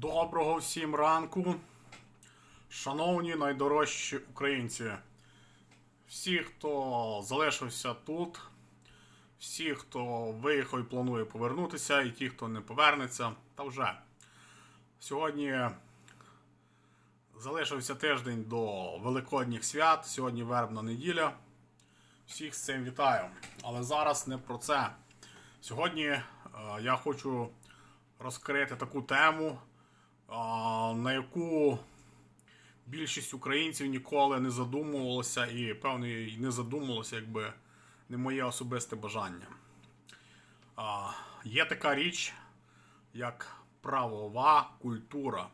Доброго всім ранку, шановні найдорожчі українці. Всі, хто залишився тут, всі, хто виїхав і планує повернутися, і ті, хто не повернеться, та вже. Сьогодні залишився тиждень до Великодніх свят, сьогодні вербна неділя. Всіх з цим вітаю. Але зараз не про це. Сьогодні е, я хочу розкрити таку тему, на яку більшість українців ніколи не задумувалося, і певно і не задумувалося, якби не моє особисте бажання. Є така річ, як правова культура.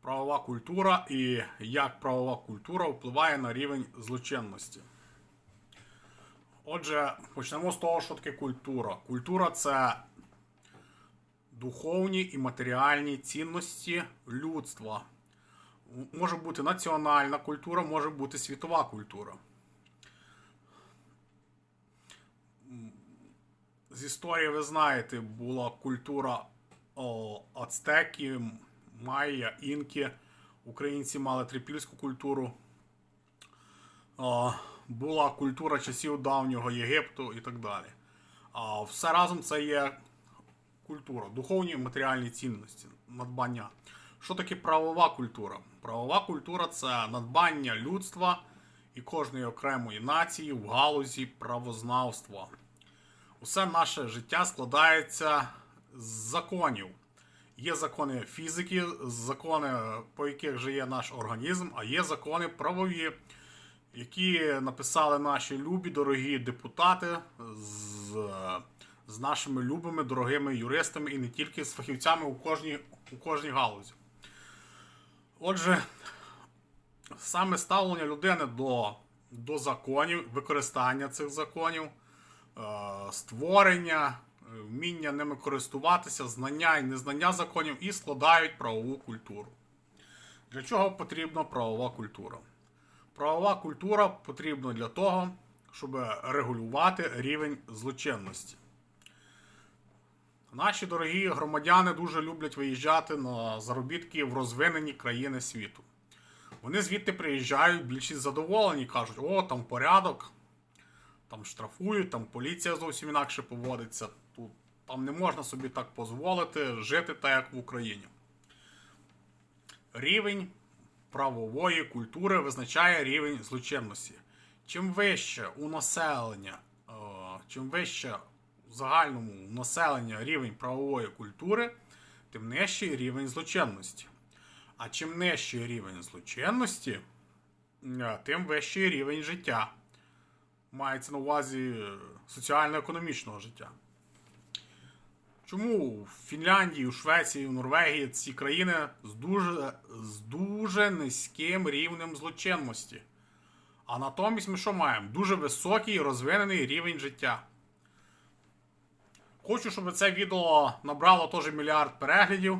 Правова культура і як правова культура впливає на рівень злочинності. Отже, почнемо з того, що таке культура. Культура це духовні і матеріальні цінності людства. Може бути національна культура, може бути світова культура. З історії ви знаєте, була культура о, ацтеки, майя, інки. Українці мали трипільську культуру. О, була культура часів давнього Єгипту і так далі. А все разом це є культура, духовні і матеріальні цінності, надбання. Що таке правова культура? Правова культура це надбання людства і кожної окремої нації в галузі правознавства. Усе наше життя складається з законів. Є закони фізики, закони, по яких живе наш організм, а є закони правові, які написали наші любі, дорогі депутати з, з нашими любими, дорогими юристами і не тільки з фахівцями у кожній, у кожній галузі. Отже, саме ставлення людини до, до законів, використання цих законів, е, створення, е, вміння ними користуватися, знання і незнання законів і складають правову культуру. Для чого потрібна правова культура? Правова культура потрібна для того, щоб регулювати рівень злочинності. Наші дорогі громадяни дуже люблять виїжджати на заробітки в розвинені країни світу. Вони звідти приїжджають більшість задоволені, кажуть, о, там порядок, там штрафують, там поліція зовсім інакше поводиться. Тут там не можна собі так дозволити жити так, як в Україні. Рівень правової культури визначає рівень злочинності. Чим вище у населення, е, чим вище загальному населення рівень правової культури, тим нижчий рівень злочинності. А чим нижчий рівень злочинності, тим вищий рівень життя. Мається на увазі е, соціально-економічного життя. Чому в Фінляндії, у Швеції, у Норвегії ці країни з дуже, з дуже низьким рівнем злочинності? А натомість ми що маємо? Дуже високий розвинений рівень життя. Хочу, щоб це відео набрало теж мільярд переглядів.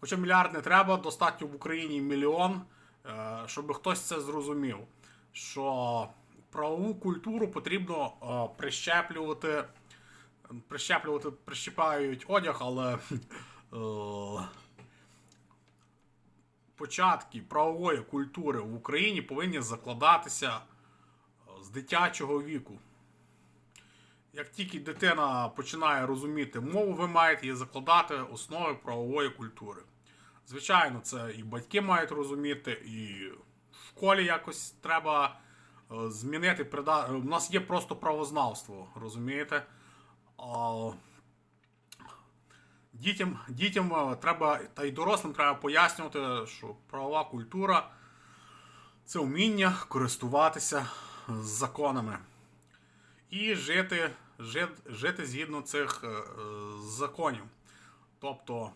Хоча мільярд не треба, достатньо в Україні мільйон, е, щоб хтось це зрозумів. Що правову культуру потрібно е, прищеплювати прищеплювати, прищіпають одяг, але е, початки правової культури в Україні повинні закладатися з дитячого віку. Як тільки дитина починає розуміти мову, ви маєте її закладати основи правової культури. Звичайно, це і батьки мають розуміти, і в школі якось треба е, змінити. У нас є просто правознавство, розумієте? Дітям, дітям е, треба, та й дорослим треба пояснювати, що правова культура це вміння користуватися законами і жити, жити, жити згідно цих е, законів. Тобто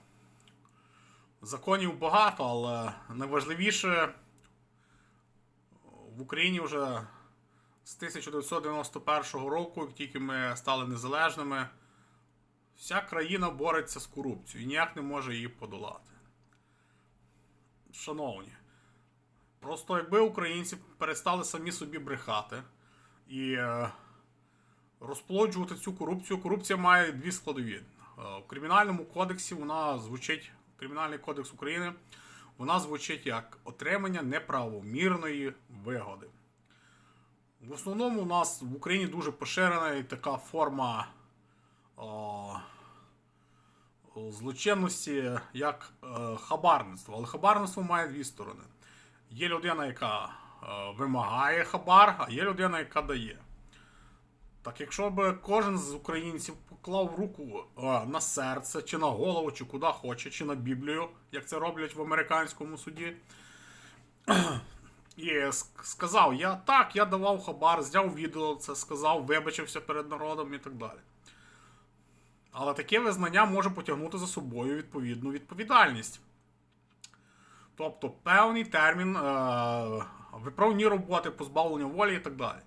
законів багато, але найважливіше в Україні вже з 1991 року, як тільки ми стали незалежними, вся країна бореться з корупцією і ніяк не може її подолати. Шановні, просто якби українці перестали самі собі брехати і е, розплоджувати цю корупцію, корупція має дві складові. Е, В кримінальному кодексі вона звучить Кримінальний кодекс України, вона звучить як отримання неправомірної вигоди. В основному у нас в Україні дуже поширена і така форма о, злочинності, як е, хабарництво. Але хабарництво має дві сторони. Є людина, яка е, вимагає хабар, а є людина, яка дає. Так якщо б кожен з українців поклав руку е, на серце, чи на голову, чи куди хоче, чи на Біблію, як це роблять в американському суді, і сказав, я так, я давав хабар, зняв відео, це сказав, вибачився перед народом і так далі. Але таке визнання може потягнути за собою відповідну відповідальність. Тобто певний термін е- виправні роботи, позбавлення волі і так далі.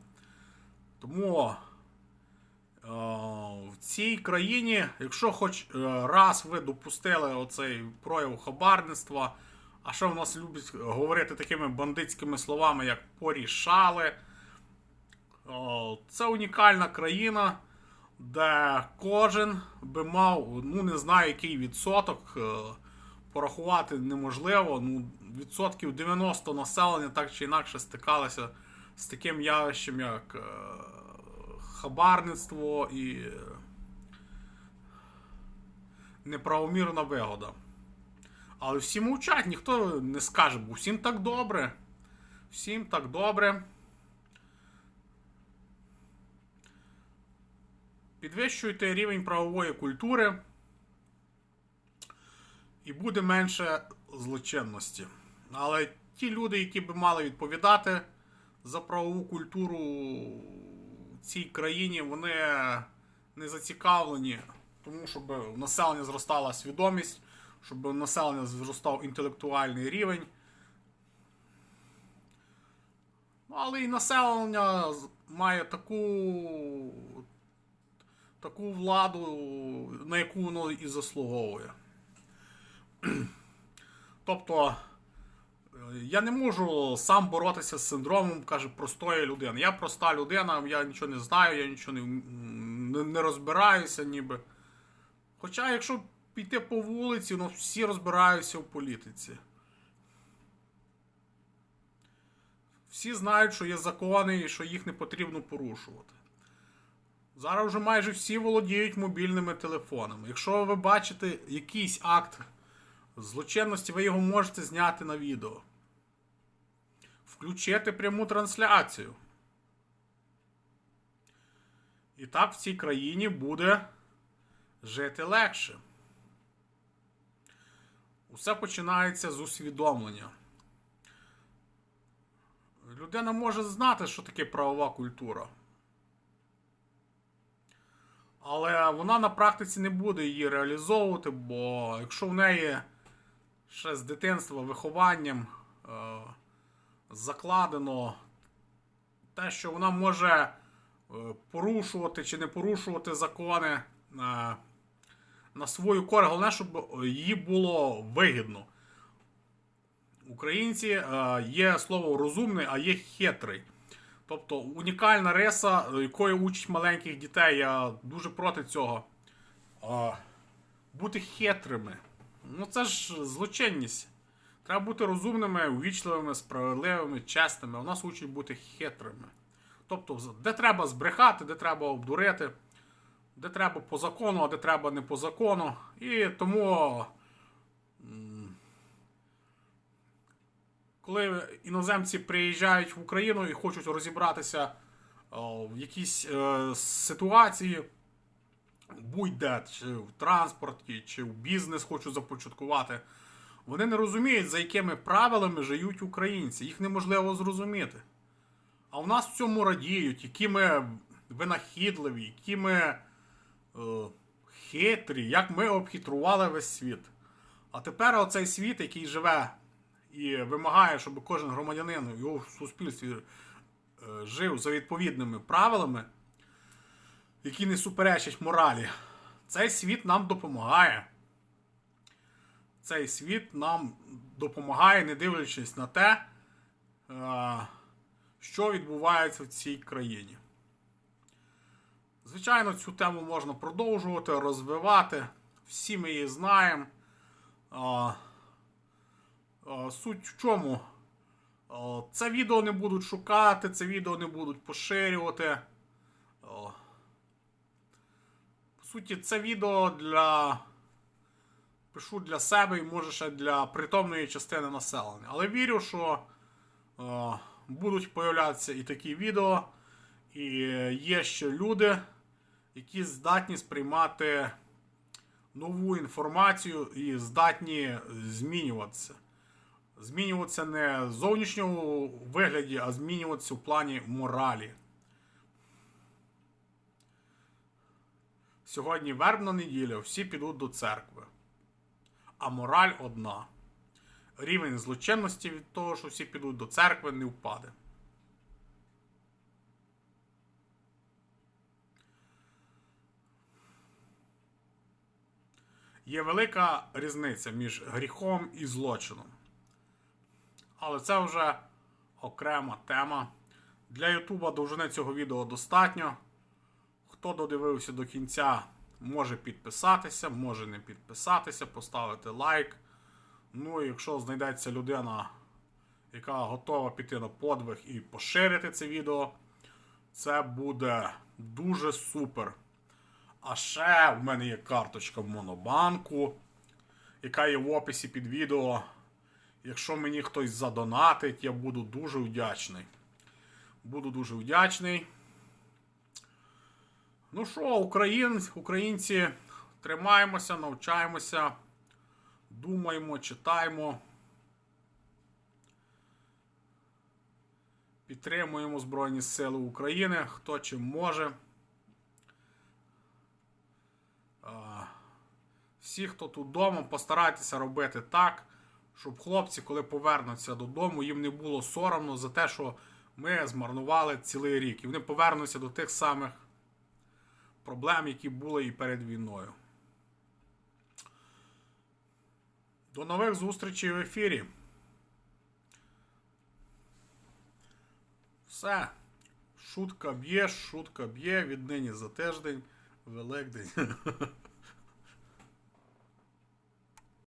Тому в цій країні, якщо хоч е, раз ви допустили оцей прояв хабарництва, а що в нас люблять говорити такими бандитськими словами, як порішали, це унікальна країна, де кожен би мав, ну не знаю, який відсоток, е, порахувати неможливо. Ну, відсотків 90 населення так чи інакше стикалися з таким явищем, як е, хабарництво і е, неправомірна вигода. Але всі мовчать, ніхто не скаже, бо всім так добре. Всім так добре. Підвищуйте рівень правової культури. І буде менше злочинності. Але ті люди, які би мали відповідати за правову культуру цій країні, вони не зацікавлені, тому щоб у населення зростала свідомість, щоб у населення зростав інтелектуальний рівень. Ну, Але і населення має таку, таку владу, на яку воно і заслуговує. Тобто, я не можу сам боротися з синдромом, каже, простої людини. Я проста людина, я нічого не знаю, я нічого не, не, розбираюся, ніби. Хоча, якщо піти по вулиці, ну всі розбираються в політиці. Всі знають, що є закони і що їх не потрібно порушувати. Зараз вже майже всі володіють мобільними телефонами. Якщо ви бачите якийсь акт злочинності, ви його можете зняти на відео. Включити пряму трансляцію. І так в цій країні буде жити легше. Усе починається з усвідомлення. Людина може знати, що таке правова культура. Але вона на практиці не буде її реалізовувати, бо якщо в неї ще з дитинства вихованням е, закладено те, що вона може е, порушувати чи не порушувати закони е, на свою користь, головне, щоб їй було вигідно. Українці е, є слово розумний, а є хитрий. Тобто унікальна риса, якої учать маленьких дітей. Я дуже проти цього. Бути хитрими. Ну це ж злочинність. Треба бути розумними, увічливими, справедливими, чесними. У нас учать бути хитрими. Тобто, де треба збрехати, де треба обдурити, де треба по закону, а де треба не по закону. І тому. Коли іноземці приїжджають в Україну і хочуть розібратися в якійсь е, ситуації, будь-де, чи в транспорті, чи в бізнес хочуть започаткувати, вони не розуміють, за якими правилами живуть українці. Їх неможливо зрозуміти. А в нас в цьому радіють, які ми винахідливі, які ми е, хитрі, як ми обхитрували весь світ. А тепер оцей світ, який живе і вимагає, щоб кожен громадянин в його суспільстві е, жив за відповідними правилами, які не суперечать моралі, цей світ нам допомагає. Цей світ нам допомагає, не дивлячись на те, е, що відбувається в цій країні. Звичайно, цю тему можна продовжувати, розвивати. Всі ми її знаємо. Е, а, суть в чому? Це відео не будуть шукати, це відео не будуть поширювати. По суті, це відео для. Пишу для себе і може ще для притомної частини населення. Але вірю, що е, будуть появлятися і такі відео, і є ще люди, які здатні сприймати нову інформацію і здатні змінюватися. Змінюватися не в зовнішньому вигляді, а змінюватися в плані моралі. Сьогодні вербна неділя, всі підуть до церкви. А мораль одна. Рівень злочинності від того, що всі підуть до церкви, не впаде. Є велика різниця між гріхом і злочином. Але це вже окрема тема. Для Ютуба довжини цього відео достатньо. Хто додивився до кінця, може підписатися, може не підписатися, поставити лайк. Ну, і якщо знайдеться людина, яка готова піти на подвиг і поширити це відео, це буде дуже супер. А ще в мене є карточка в Монобанку, яка є в описі під відео. Якщо мені хтось задонатить, я буду дуже вдячний. Буду дуже вдячний. Ну що, україн, українці, тримаємося, навчаємося, думаємо, читаємо. Підтримуємо Збройні Сили України, хто чим може. Всі, хто тут вдома, постарайтеся робити так, щоб хлопці, коли повернуться додому, їм не було соромно за те, що ми змарнували цілий рік. І вони повернуться до тих самих проблем, які були і перед війною. До нових зустрічей в ефірі. Все. Шутка б'є, шутка б'є. Віднині за тиждень. Великдень.